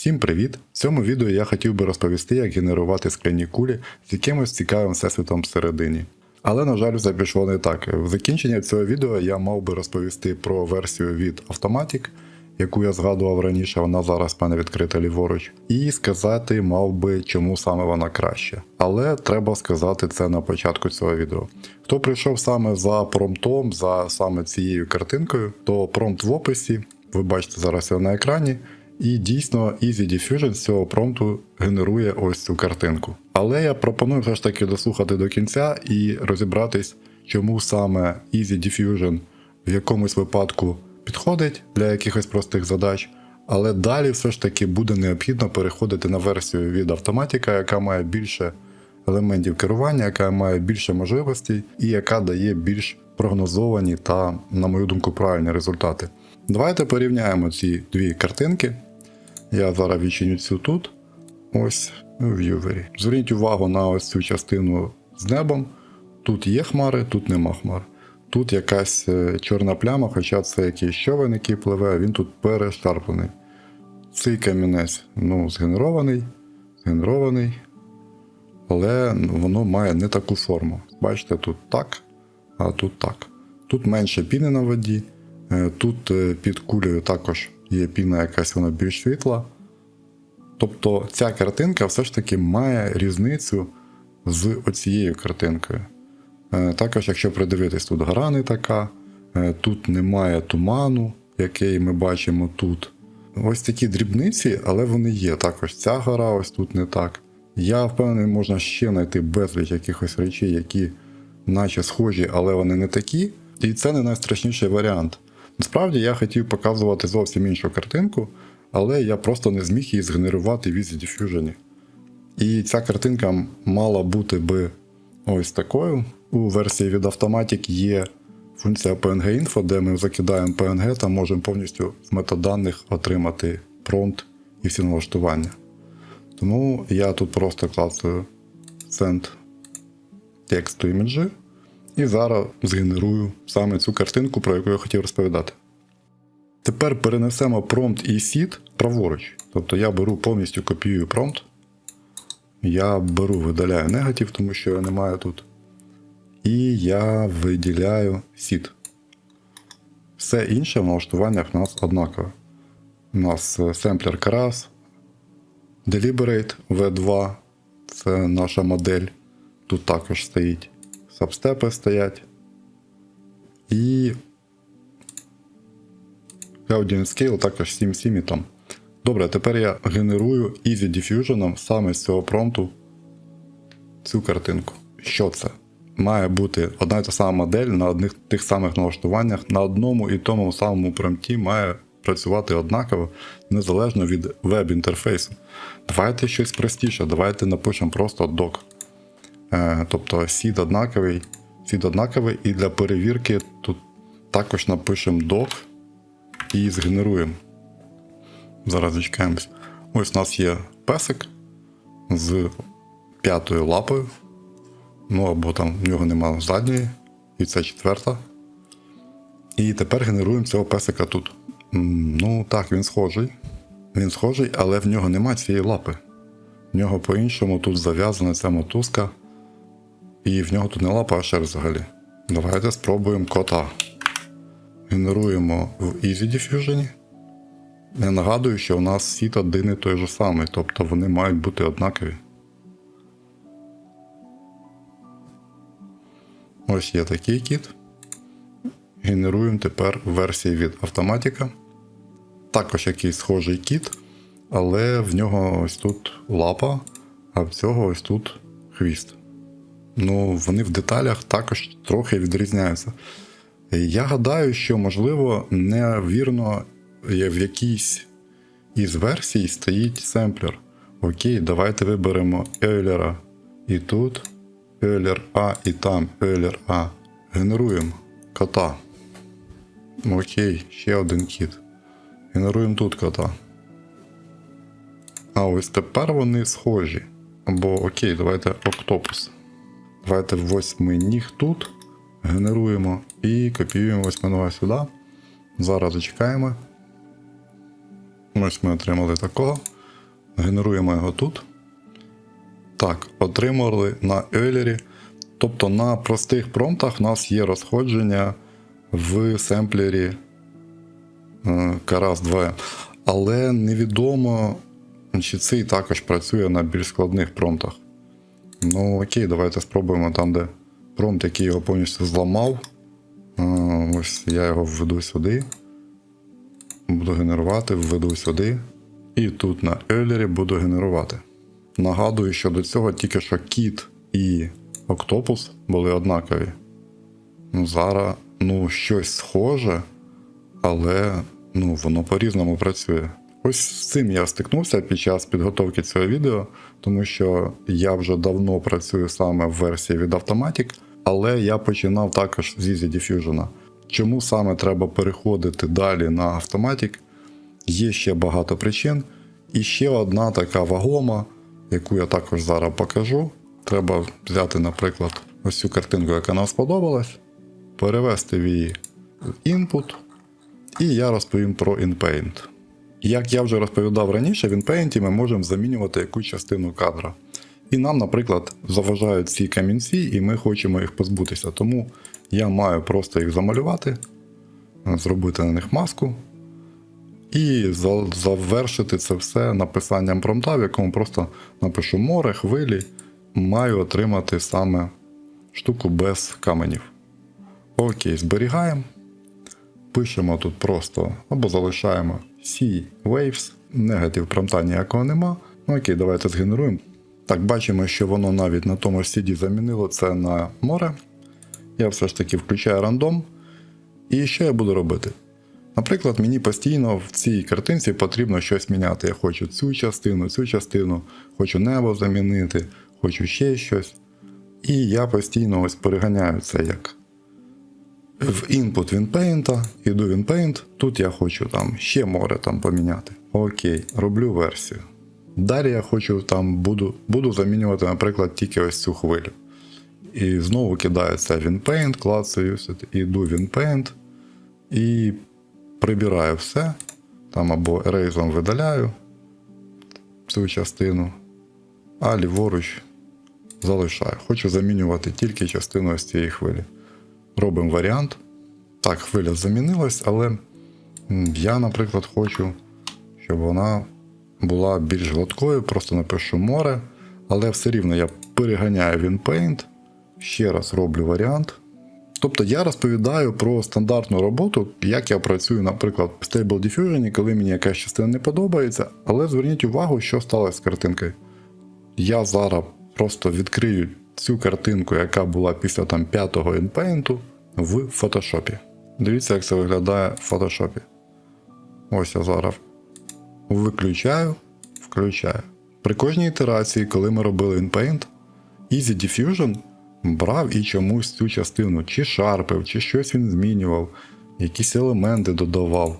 Всім привіт! В цьому відео я хотів би розповісти, як генерувати скляні кулі з якимось цікавим всесвітом всередині. Але, на жаль, все пішло не так. В закінченні цього відео я мав би розповісти про версію від Automatic, яку я згадував раніше, вона зараз в мене відкрита ліворуч, і сказати мав би, чому саме вона краще. Але треба сказати це на початку цього відео. Хто прийшов саме за промптом, за саме цією картинкою, то промпт в описі, ви бачите зараз його на екрані. І дійсно Easy Diffusion з цього промпту генерує ось цю картинку. Але я пропоную все ж таки дослухати до кінця і розібратись, чому саме Easy Diffusion в якомусь випадку підходить для якихось простих задач. Але далі все ж таки буде необхідно переходити на версію від автоматика, яка має більше елементів керування, яка має більше можливостей і яка дає більш прогнозовані та, на мою думку, правильні результати. Давайте порівняємо ці дві картинки. Я зараз відчиню цю тут. Ось в в'ювері. Зверніть увагу на ось цю частину з небом. Тут є хмари, тут нема хмар. Тут якась е, чорна пляма, хоча це якийсь човен, який пливе, він тут перешарплений. Цей камінець ну, згенерований, згенерований, але воно має не таку форму. Бачите, тут так, а тут так. Тут менше піни на воді, е, тут е, під кулею також є піна якась вона більш світла. Тобто ця картинка все ж таки має різницю з оцією картинкою. Е, Також, якщо придивитись, тут гора не така, е, тут немає туману, який ми бачимо тут. Ось такі дрібниці, але вони є. Також ця гора ось тут не так. Я впевнений, можна ще знайти безліч якихось речей, які наче схожі, але вони не такі. І це не найстрашніший варіант. Насправді я хотів показувати зовсім іншу картинку, але я просто не зміг її згенерувати в Easy Diffusion. І ця картинка мала бути би ось такою. У версії від Automatic є функція PNG-Info, де ми закидаємо PNG та можемо повністю з метаданих отримати промпт і всі налаштування. Тому я тут просто клацаю Send to Image і зараз згенерую саме цю картинку, про яку я хотів розповідати. Тепер перенесемо промпт і seed праворуч. Тобто я беру повністю копіюю промпт. Я беру, видаляю негатив, тому що його немає тут. І я виділяю seed. Все інше в налаштуваннях у нас однакове. У нас е, семплер Keras, Deliberate V2 це наша модель. Тут також стоїть. Сабстепи стоять. І Audience Scale також 7.7 і там. Добре, тепер я генерую Easy Diffusion саме з цього промпту цю картинку. Що це? Має бути одна і та сама модель на одних тих самих налаштуваннях, на одному і тому самому промпті має працювати однаково, незалежно від веб-інтерфейсу. Давайте щось простіше, давайте напишемо просто doc. Е, тобто сід однаковий, сід однаковий, і для перевірки тут також напишемо doc і згенеруємо. Зараз зачекаємось. Ось у нас є песик з п'ятою лапою. Ну або там в нього немає задньої, і це четверта. І тепер генеруємо цього песика тут. Ну так, він схожий. Він схожий, але в нього немає цієї лапи. В нього по-іншому тут зав'язана ця мотузка. І в нього тут не лапа, а взагалі. Давайте спробуємо кота. Генеруємо в Easy Diffusion. Я нагадую, що у нас сіт один і той же самий, тобто вони мають бути однакові. Ось є такий кіт. Генеруємо тепер версії від автоматика. Також якийсь схожий кіт, але в нього ось тут лапа, а в цього ось тут хвіст. Ну, вони в деталях також трохи відрізняються. Я гадаю, що, можливо, невірно в якійсь із версій стоїть семплер. Окей, давайте виберемо Ейлера і тут, Ейлер А і там Ейлер А. Генеруємо кота. Окей, ще один кіт. Генеруємо тут кота. А ось тепер вони схожі. Або окей, давайте октопус. Давайте восьмий ніг тут. Генеруємо і копіюємо восьминого сюди. Зараз зачекаємо. Ось ми отримали такого. Генеруємо його тут. Так, отримали на Еулері. Тобто на простих промптах у нас є розходження в семплері Карас 2. Але невідомо, чи цей також працює на більш складних промптах. Ну окей, давайте спробуємо там, де промпт, який його повністю зламав. Ось я його введу сюди. Буду генерувати, введу сюди. І тут на Еулері буду генерувати. Нагадую, що до цього тільки що кіт і Октопус були однакові. Ну, зараз ну, щось схоже, але ну, воно по-різному працює. Ось з цим я стикнувся під час підготовки цього відео, тому що я вже давно працюю саме в версії від Automatic, але я починав також з Easy Diffusion. Чому саме треба переходити далі на Automatic? Є ще багато причин. І ще одна така вагома, яку я також зараз покажу. Треба взяти, наприклад, ось цю картинку, яка нам сподобалась, перевести в її в input, і я розповім про InPaint. Як я вже розповідав раніше, в InPaint ми можемо замінювати якусь частину кадра. І нам, наприклад, заважають ці камінці, і ми хочемо їх позбутися. Тому я маю просто їх замалювати, зробити на них маску, і завершити це все написанням промпта, в якому просто напишу море, хвилі, маю отримати саме штуку без каменів. Окей, зберігаємо. Пишемо тут просто або залишаємо C Waves, негатив промпта ніякого нема. Ну окей, давайте згенеруємо. Так, бачимо, що воно навіть на тому CD замінило це на море. Я все ж таки включаю рандом. І що я буду робити? Наприклад, мені постійно в цій картинці потрібно щось міняти. Я хочу цю частину, цю частину, хочу небо замінити, хочу ще щось. І я постійно ось переганяю це як в input WinPaint, іду WinPaint, тут я хочу там ще море там поміняти. Окей, роблю версію. Далі я хочу там буду, буду замінювати, наприклад, тільки ось цю хвилю. І знову кидається WinPaint, клацаю, іду WinPaint і прибираю все. Там або ерейзом видаляю цю частину, а ліворуч залишаю. Хочу замінювати тільки частину ось цієї хвилі. Робимо варіант. Так, хвиля замінилась, але я, наприклад, хочу, щоб вона була більш гладкою, просто напишу море, але все рівно я переганяю WinPaint, ще раз роблю варіант. Тобто я розповідаю про стандартну роботу, як я працюю, наприклад, в Stable Diffusion, коли мені якась частина не подобається, але зверніть увагу, що сталося з картинкою. Я зараз просто відкрию цю картинку, яка була після там п'ятого інпейнту, в фотошопі. Дивіться, як це виглядає в фотошопі. Ось я зараз виключаю, включаю. При кожній ітерації, коли ми робили InPaint, Easy Diffusion брав і чомусь цю частину чи шарпив, чи щось він змінював, якісь елементи додавав.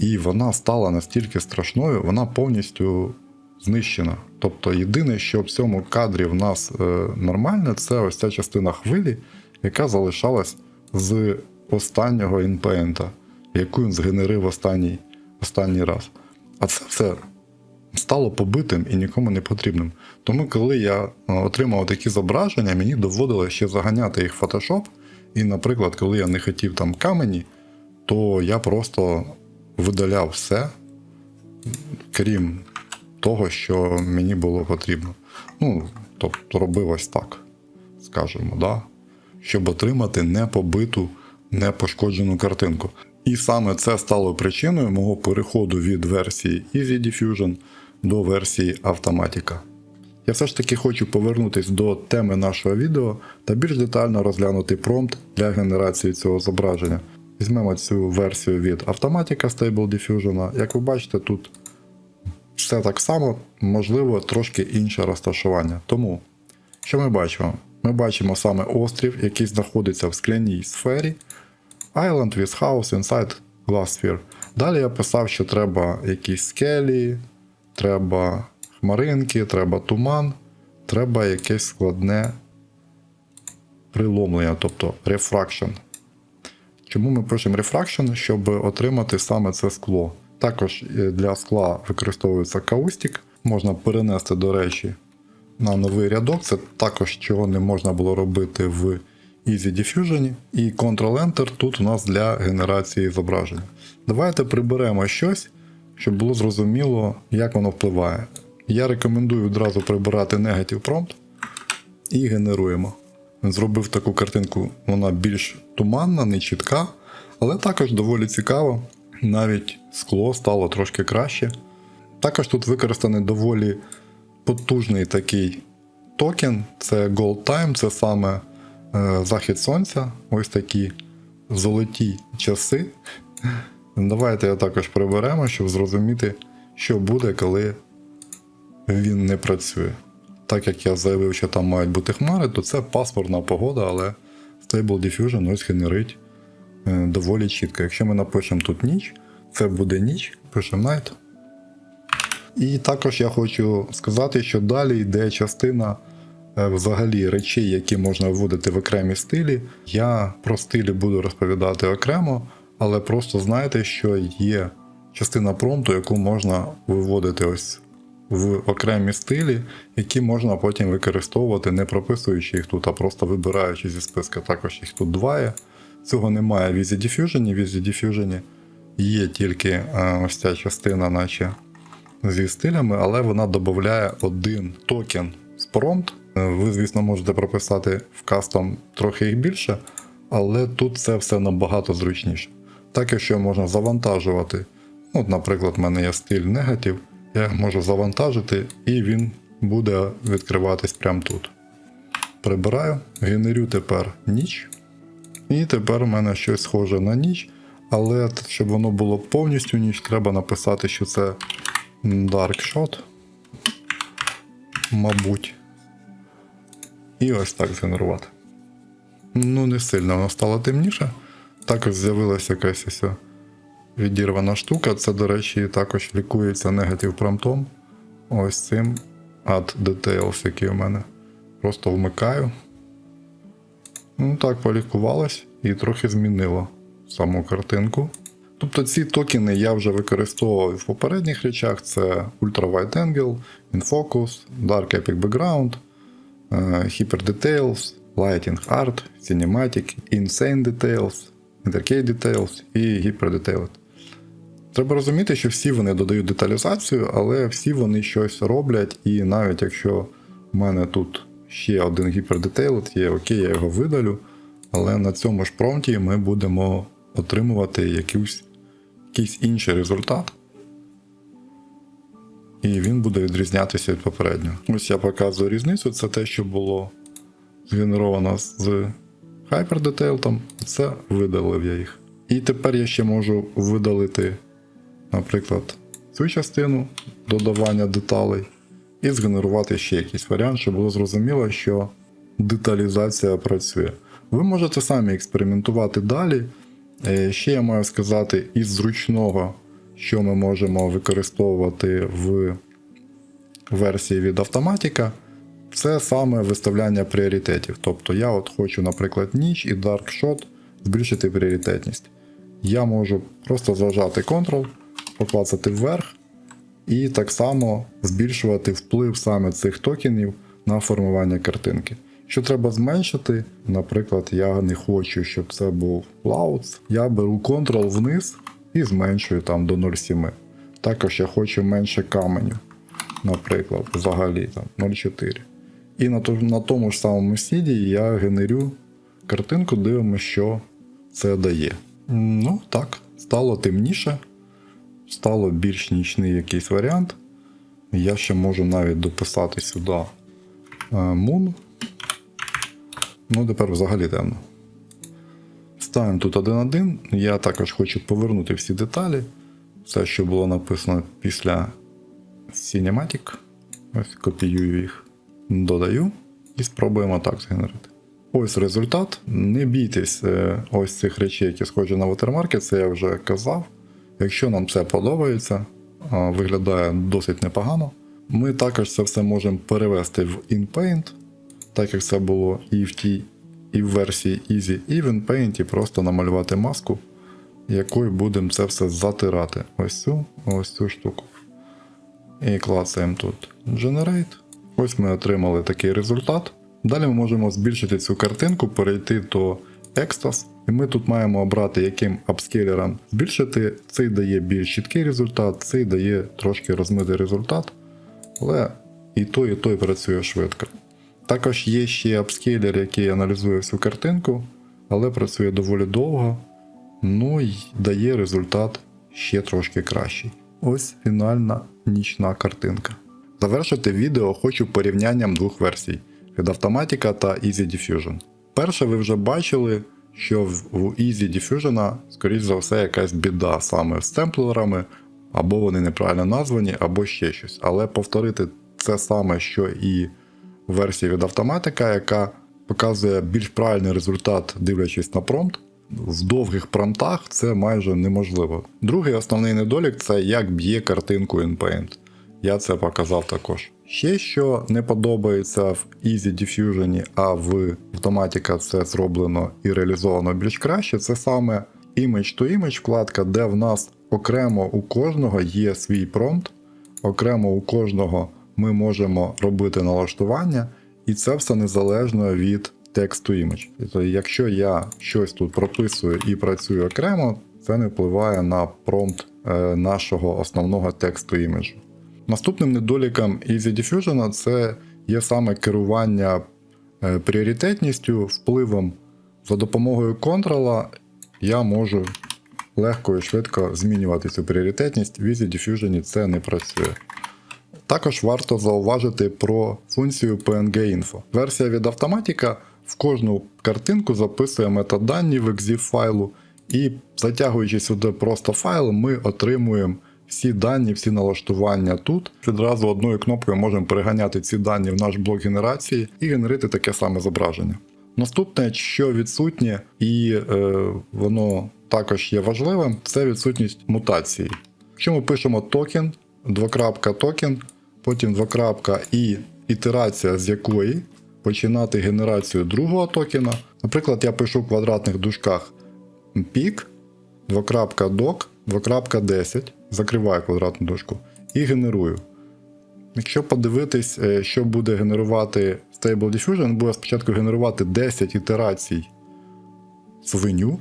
І вона стала настільки страшною, вона повністю знищена. Тобто єдине, що в цьому кадрі в нас е, нормальне, це ось ця частина хвилі, яка залишалась з останнього інпейнта, яку він згенерив останній, останній раз. А це все стало побитим і нікому не потрібним. Тому, коли я е, отримав такі зображення, мені доводилося ще заганяти їх в Photoshop. І, наприклад, коли я не хотів там камені, то я просто видаляв все, крім того, що мені було потрібно. Ну, тобто робив ось так, скажімо, да? щоб отримати непобиту, непошкоджену картинку. І саме це стало причиною мого переходу від версії Easy Diffusion до версії Automatica. Я все ж таки хочу повернутися до теми нашого відео та більш детально розглянути промпт для генерації цього зображення. Візьмемо цю версію від Automatica Stable Diffusion. Як ви бачите, тут все так само, можливо, трошки інше розташування. Тому, що ми бачимо? Ми бачимо саме острів, який знаходиться в скляній сфері. Island with house inside glass sphere. Далі я писав, що треба якісь скелі, треба хмаринки, треба туман, треба якесь складне приломлення, тобто refraction. Чому ми пишемо refraction? Щоб отримати саме це скло. Також е, для скла використовується каустик. можна перенести, до речі, на новий рядок. Це також чого не можна було робити в Easy Diffusion. І Ctrl-Enter тут у нас для генерації зображення. Давайте приберемо щось, щоб було зрозуміло, як воно впливає. Я рекомендую відразу прибирати Negative Prompt і генеруємо. Зробив таку картинку, вона більш туманна, не чітка, але також доволі цікаво. Навіть скло стало трошки краще. Також тут використаний доволі потужний такий токен. Це Gold Time, це саме е, захід сонця. Ось такі золоті часи. Давайте я також приберемо, щоб зрозуміти, що буде, коли він не працює. Так як я заявив, що там мають бути хмари, то це пасмурна погода, але Stable Diffusion ось генерить доволі чітко. Якщо ми напишемо тут ніч, це буде ніч, пишемо night. І також я хочу сказати, що далі йде частина е, взагалі речей, які можна вводити в окремі стилі. Я про стилі буду розповідати окремо, але просто знайте, що є частина промпту, яку можна виводити ось в окремі стилі, які можна потім використовувати, не прописуючи їх тут, а просто вибираючи зі списка. Також їх тут два є. Цього немає в Easy Diffusion. В Easy Diffusion є тільки е, ось ця частина, наче зі стилями, але вона додає один токен з промпт. Е, Ви, звісно, можете прописати в кастом трохи їх більше, але тут це все набагато зручніше. Так, якщо можна завантажувати, ну, от, наприклад, в мене є стиль негатив, я можу завантажити і він буде відкриватись прямо тут. Прибираю, генерю тепер ніч. І тепер у мене щось схоже на ніч, але щоб воно було повністю ніч, треба написати, що це Dark Shot. Мабуть. І ось так згенерувати. Ну, не сильно воно стало темніше. Також з'явилася якась ось відірвана штука. Це, до речі, також лікується негатив промптом. Ось цим Add Details, який у мене. Просто вмикаю. Ну так, полікувалось і трохи змінило саму картинку. Тобто ці токени я вже використовував в попередніх речах: це Ultra Wide Angle, InFocus, Dark Epic Background, е, Hyper Details, Lighting Art, Cinematic, Insane Details, Intercade Details і Hyper Detailed. Треба розуміти, що всі вони додають деталізацію, але всі вони щось роблять, і навіть якщо в мене тут ще один Hyper Detailed є, окей, я його видалю, але на цьому ж промпті ми будемо отримувати якийсь, якийсь інший результат. І він буде відрізнятися від попереднього. Ось я показую різницю. Це те, що було згенеровано з HyperDetail, це видалив я їх. І тепер я ще можу видалити, наприклад, цю частину додавання деталей і згенерувати ще якийсь варіант, щоб було зрозуміло, що деталізація працює. Ви можете самі експериментувати далі. Е, Ще я маю сказати із зручного, що ми можемо використовувати в версії від автоматика, це саме виставляння пріоритетів. Тобто я от хочу, наприклад, ніч і Dark Shot збільшити пріоритетність. Я можу просто зажати Ctrl, поклацати вверх, і так само збільшувати вплив саме цих токенів на формування картинки. Що треба зменшити, наприклад, я не хочу, щоб це був Clouds. Я беру Ctrl вниз і зменшую там до 0,7. Також я хочу менше каменю, наприклад, взагалі там 0,4. І на, на тому ж самому сіді я генерю картинку, дивимося, що це дає. Ну так, стало темніше, стало більш нічний якийсь варіант. Я ще можу навіть дописати сюди е, Moon. Ну, тепер взагалі темно. Ставимо тут 1.1. Я також хочу повернути всі деталі. Все, що було написано після Cinematic. Ось копіюю їх, додаю і спробуємо так згенерити. Ось результат. Не бійтесь е, ось цих речей, які схожі на watermark, це я вже казав. Якщо нам це подобається, виглядає досить непогано. Ми також це все можемо перевести в InPaint, так як це було і в тій, і в версії Easy, і в InPaint просто намалювати маску, якою будемо це все затирати. Ось цю, ось цю штуку. І клацаємо тут Generate. Ось ми отримали такий результат. Далі ми можемо збільшити цю картинку, перейти до Extras. І ми тут маємо обрати, яким апскейлером збільшити. Цей дає більш чіткий результат, цей дає трошки розмитий результат. Але і той, і той працює швидко. Також є ще апскейлер, який аналізує всю картинку, але працює доволі довго. Ну і дає результат ще трошки кращий. Ось фінальна нічна картинка. Завершити відео хочу порівнянням двох версій від Automatica та Easy Diffusion. Перше, ви вже бачили, що в Easy Diffusion, скоріш за все, якась біда саме з темплерами, або вони неправильно названі, або ще щось. Але повторити це саме, що і в версії від Automatica, яка показує більш правильний результат, дивлячись на промпт, в довгих промптах це майже неможливо. Другий основний недолік це як б'є картинку InPaint. Я це показав також. Ще що не подобається в Easy Diffusion, а в Automatica це зроблено і реалізовано більш краще, це саме Image to Image вкладка, де в нас окремо у кожного є свій промпт, окремо у кожного ми можемо робити налаштування, і це все незалежно від тексту image. Тобто, якщо я щось тут прописую і працюю окремо, це не впливає на промпт е, нашого основного тексту іміджу. Наступним недоліком Easy Diffusion це є саме керування е, пріоритетністю, впливом за допомогою контрола я можу легко і швидко змінювати цю пріоритетність. В Easy Diffusion це не працює. Також варто зауважити про функцію PNG Info. Версія від Automatica в кожну картинку записує метадані в EXIF файлу, і затягуючи сюди просто файл, ми отримуємо всі дані, всі налаштування тут. Відразу одною кнопкою можемо переганяти ці дані в наш блок генерації і генерити таке саме зображення. Наступне, що відсутнє, і е, воно також є важливим, це відсутність мутації. Якщо ми пишемо токен, двокрапка токен, потім двокрапка і ітерація з якої починати генерацію другого токена. Наприклад, я пишу в квадратних дужках пік, двокрапка док, двокрапка 10, закриваю квадратну дужку і генерую. Якщо подивитись, е, що буде генерувати Stable Diffusion, буде спочатку генерувати 10 ітерацій свиню,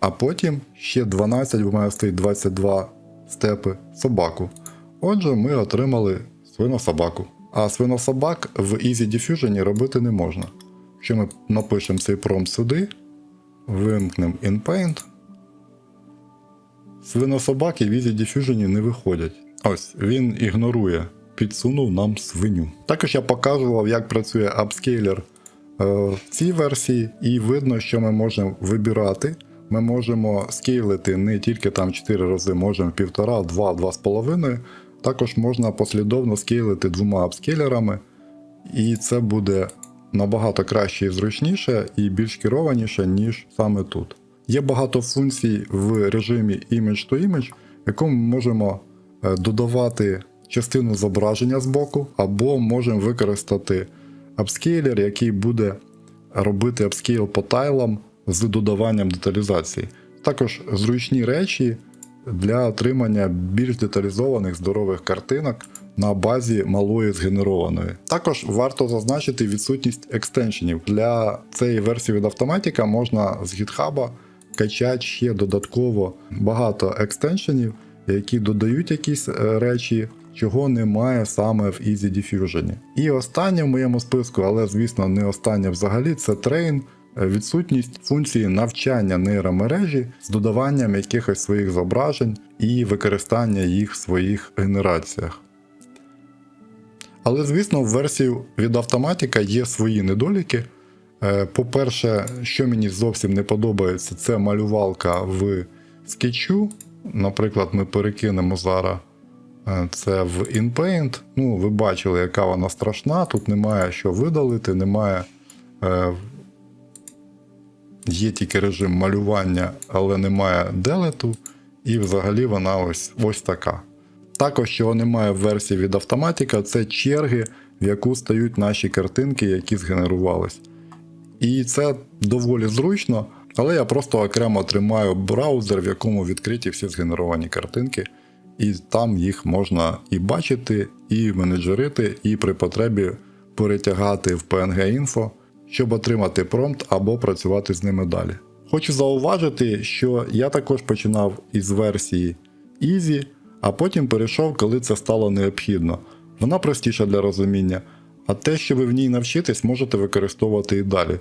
а потім ще 12, бо мене стоїть 22 степи собаку. Отже, ми отримали свинособаку. А свинособак в Easy Diffusion робити не можна. Якщо ми напишемо цей промпт сюди, вимкнемо InPaint, свинособаки в Easy Diffusion не виходять. Ось, він ігнорує, підсунув нам свиню. Також я показував, як працює апскейлер е, в цій версії, і видно, що ми можемо вибирати. Ми можемо скейлити не тільки там 4 рази, можемо 1,5, 2, 2,5. Також можна послідовно скейлити двома апскейлерами, і це буде набагато краще і зручніше і більш керованіше, ніж саме тут. Є багато функцій в режимі Image to Image, в якому ми можемо е, додавати частину зображення з боку, або можемо використати апскейлер, який буде робити апскейл по тайлам з додаванням деталізації. Також зручні речі для отримання більш деталізованих здорових картинок на базі малої згенерованої. Також варто зазначити відсутність екстеншенів. Для цієї версії від Automatica можна з GitHub качати ще додатково багато екстеншенів, які додають якісь е, речі, чого немає саме в Easy Diffusion. І останнє в моєму списку, але звісно не останнє взагалі, це Train. Е, Відсутність функції навчання нейромережі з додаванням якихось своїх зображень і використання їх в своїх генераціях. Але, звісно, в версії від Automatica є свої недоліки. Е, По-перше, що мені зовсім не подобається, це малювалка в скетчу. Наприклад, ми перекинемо зараз е, це в InPaint. Ну, ви бачили, яка вона страшна. Тут немає що видалити, немає. е, Є тільки режим малювання, але немає делету, і взагалі вона ось, ось така. Також, чого немає в версії від Automatica, це черги, в яку стають наші картинки, які згенерувались. І це доволі зручно, але я просто окремо тримаю браузер, в якому відкриті всі згенеровані картинки, і там їх можна і бачити, і менеджерити, і при потребі перетягати в PNG інфо, щоб отримати промпт або працювати з ними далі. Хочу зауважити, що я також починав із версії Easy, а потім перейшов, коли це стало необхідно. Вона простіша для розуміння, а те, що ви в ній навчитесь, можете використовувати і далі.